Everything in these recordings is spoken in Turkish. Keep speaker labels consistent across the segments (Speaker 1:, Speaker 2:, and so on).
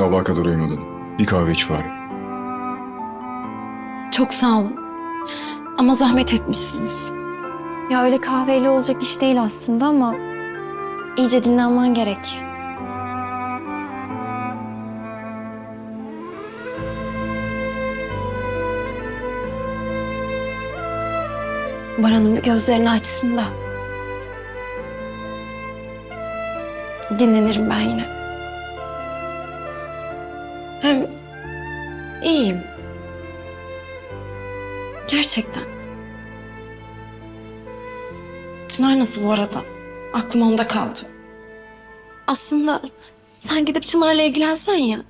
Speaker 1: Sabaha kadar uyumadın. Bir kahve iç bari.
Speaker 2: Çok sağ olun. Ama zahmet etmişsiniz.
Speaker 3: Ya öyle kahveyle olacak iş değil aslında ama iyice dinlenmen gerek.
Speaker 2: Baran'ın bir gözlerini açsın da. Dinlenirim ben yine. İyiyim. Gerçekten. Çınar nasıl bu arada? Aklım onda kaldı. Aslında sen gidip Çınar'la ilgilensen ya.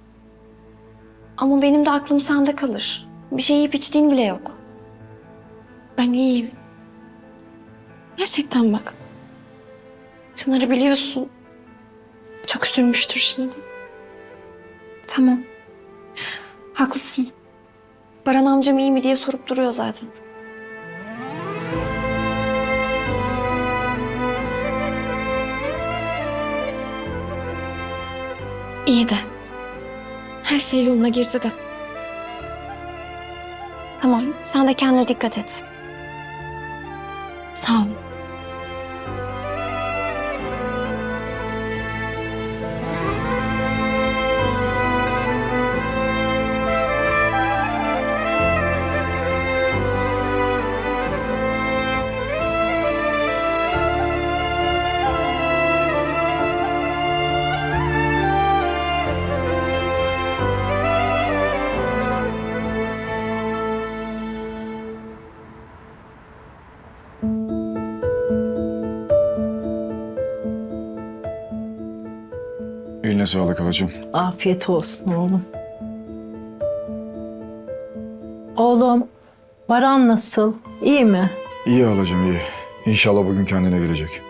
Speaker 3: Ama benim de aklım sende kalır. Bir şey yiyip içtiğin bile yok.
Speaker 2: Ben iyiyim. Gerçekten bak. Çınar'ı biliyorsun. Çok üzülmüştür şimdi.
Speaker 3: Tamam. Haklısın. Baran amcam iyi mi diye sorup duruyor zaten.
Speaker 2: İyi de. Her şey yoluna girdi de.
Speaker 3: Tamam, sen de kendine dikkat et.
Speaker 2: Sağ ol.
Speaker 1: Sağlık halacığım.
Speaker 4: Afiyet olsun oğlum. Oğlum, Baran nasıl? İyi mi?
Speaker 1: İyi halacığım iyi. İnşallah bugün kendine gelecek.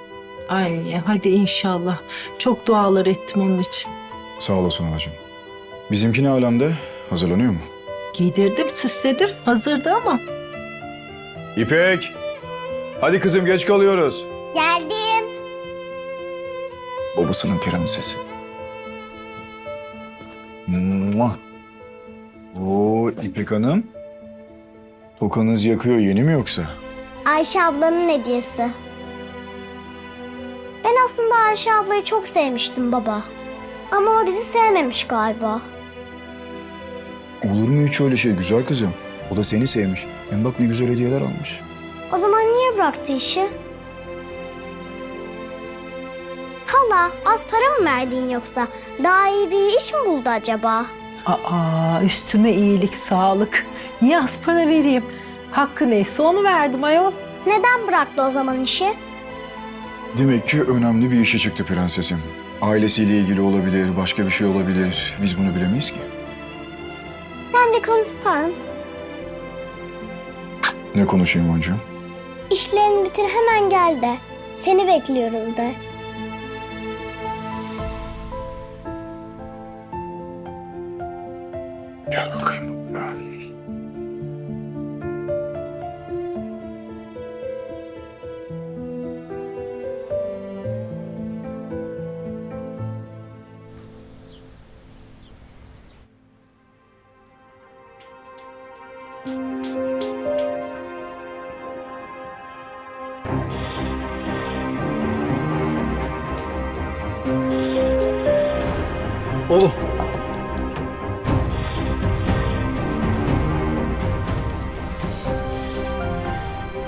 Speaker 4: Ay hadi inşallah. Çok dualar ettim onun için.
Speaker 1: Sağ olasın halacığım. Bizimki ne alemde? Hazırlanıyor mu?
Speaker 4: Giydirdim, süsledim. Hazırdı ama.
Speaker 1: İpek! Hadi kızım geç kalıyoruz.
Speaker 5: Geldim.
Speaker 1: Babasının Kerem sesi. Muah. Oo İpek Hanım. Tokanız yakıyor yeni mi yoksa?
Speaker 5: Ayşe ablanın hediyesi. Ben aslında Ayşe ablayı çok sevmiştim baba. Ama o bizi sevmemiş galiba.
Speaker 1: Olur mu hiç öyle şey güzel kızım? O da seni sevmiş. Hem bak ne güzel hediyeler almış.
Speaker 5: O zaman niye bıraktı işi? Hala az para mı verdin yoksa? Daha iyi bir iş mi buldu acaba?
Speaker 4: Aa, üstüme iyilik, sağlık. Niye az para vereyim? Hakkı neyse onu verdim ayol.
Speaker 5: Neden bıraktı o zaman işi?
Speaker 1: Demek ki önemli bir işi çıktı prensesim. Ailesiyle ilgili olabilir, başka bir şey olabilir. Biz bunu bilemeyiz ki.
Speaker 5: Ben de konuşsam.
Speaker 1: Ne konuşayım boncuğum?
Speaker 5: İşlerini bitir hemen gel de. Seni bekliyoruz de.
Speaker 6: Oğlum.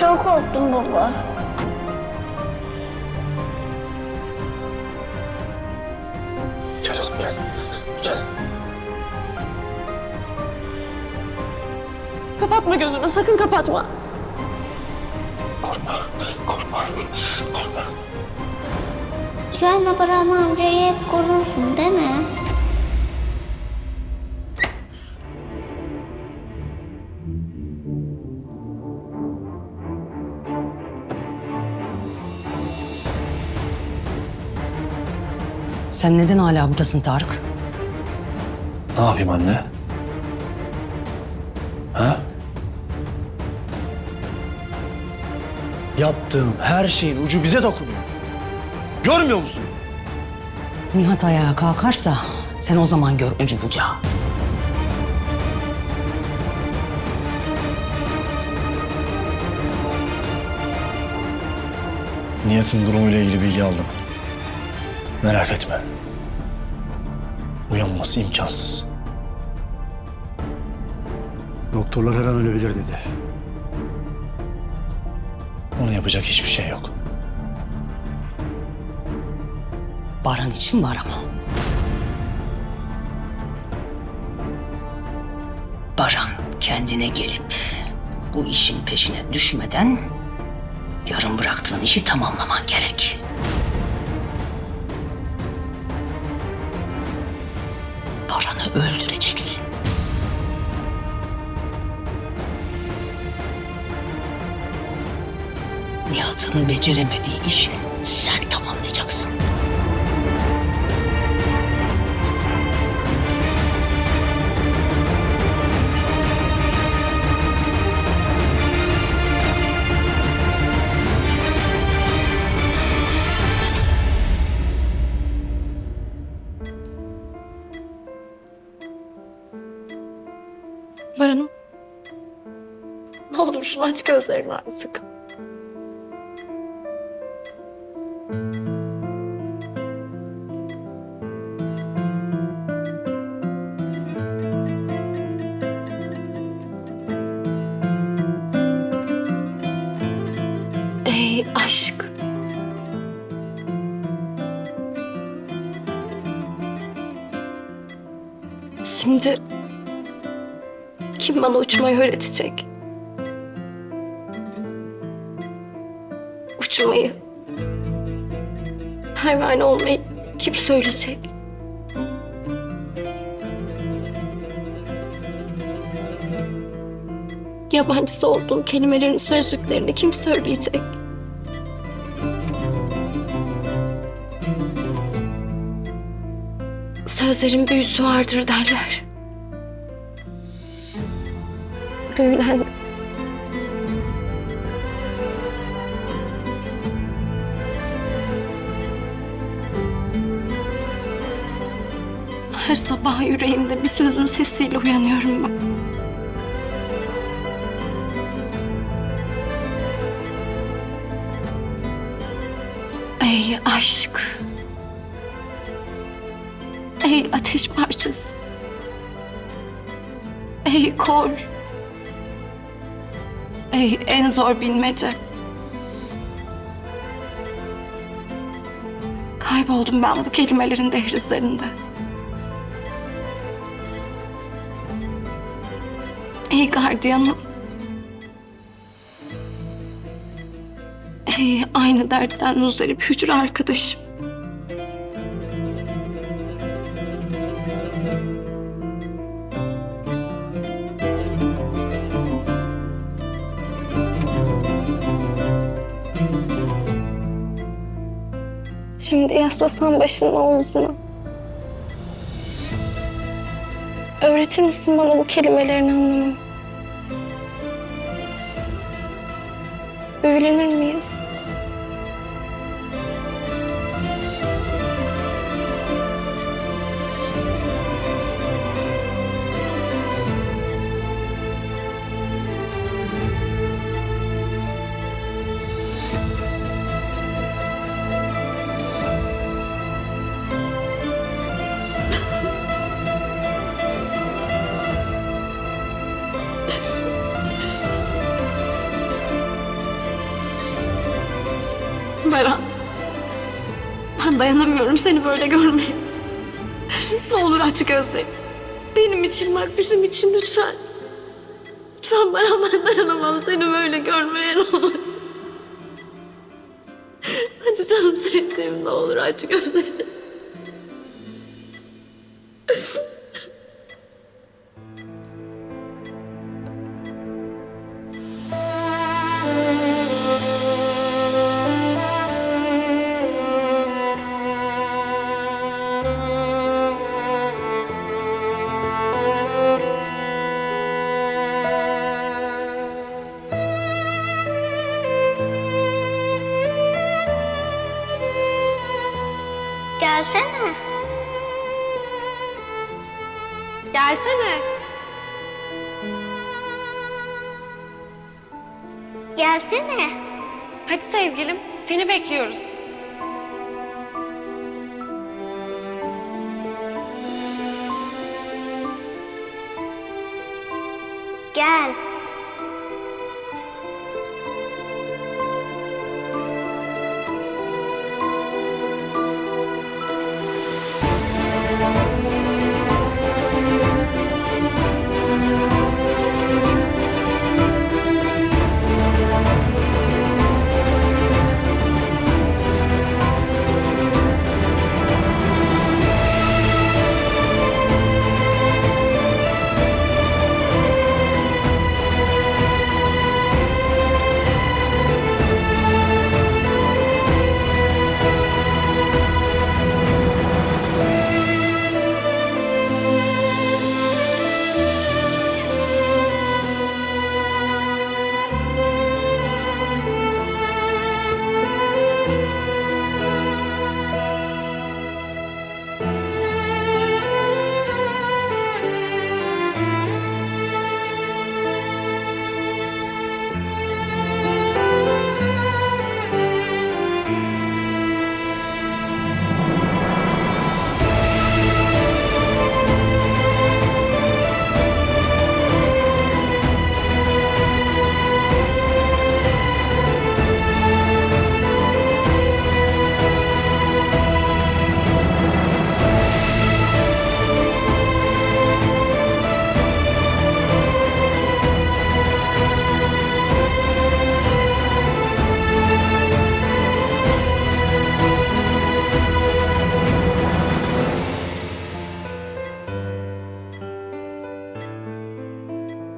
Speaker 5: Çok korktum baba.
Speaker 6: Gel oğlum gel. Gel.
Speaker 3: Kapatma gözünü, sakın kapatma.
Speaker 6: Korkma. Korkma. Korkma.
Speaker 5: Güvenle Baran amcayı hep korursun değil mi?
Speaker 7: Sen neden hala buradasın Tarık?
Speaker 6: Ne yapayım anne? Ha? Yaptığım her şeyin ucu bize dokunuyor. Görmüyor musun?
Speaker 7: Nihat ayağa kalkarsa Sen o zaman gör ucu bucağı.
Speaker 6: Nihat'ın durumuyla ilgili bilgi aldım. Merak etme. Uyanması imkansız.
Speaker 8: Doktorlar her an ölebilir dedi.
Speaker 6: Onu yapacak hiçbir şey yok.
Speaker 7: Baran için var ama. Baran kendine gelip bu işin peşine düşmeden yarım bıraktığın işi tamamlaman gerek. Baran'ı öldüreceksin. Nihat'ın beceremediği işi sen tamamlayacaksın.
Speaker 2: Baran'ım. Ne olur şunu aç gözlerini artık. Ey aşk. Şimdi kim bana uçmayı öğretecek? Uçmayı. Pervane olmayı kim söyleyecek? Yabancısı olduğum kelimelerin sözlüklerini kim söyleyecek? Sözlerin büyüsü vardır derler. Büyülen Her sabah yüreğimde bir sözün sesiyle uyanıyorum ben. Ey aşk. Ey ateş parçası. Ey kor. Ey en zor bilmece. Kayboldum ben bu kelimelerin dehlizlerinde. Ey gardiyanım. Ey aynı dertten muzdarip hücre arkadaşım. Şimdi yaslasan başının omzuna. Öğretir misin bana bu kelimelerin anlamını? Büyülenir miyiz? Beran. Ben dayanamıyorum seni böyle görmeye. Ne olur aç gözlerini. Benim için bak bizim için lütfen. Lütfen Baran ben dayanamam seni böyle görmeye ne olur. Hadi canım sevdiğim ne olur aç gözlerini.
Speaker 5: Gelsene.
Speaker 2: Gelsene.
Speaker 5: Gelsene.
Speaker 2: Hadi sevgilim, seni bekliyoruz.
Speaker 5: Gel.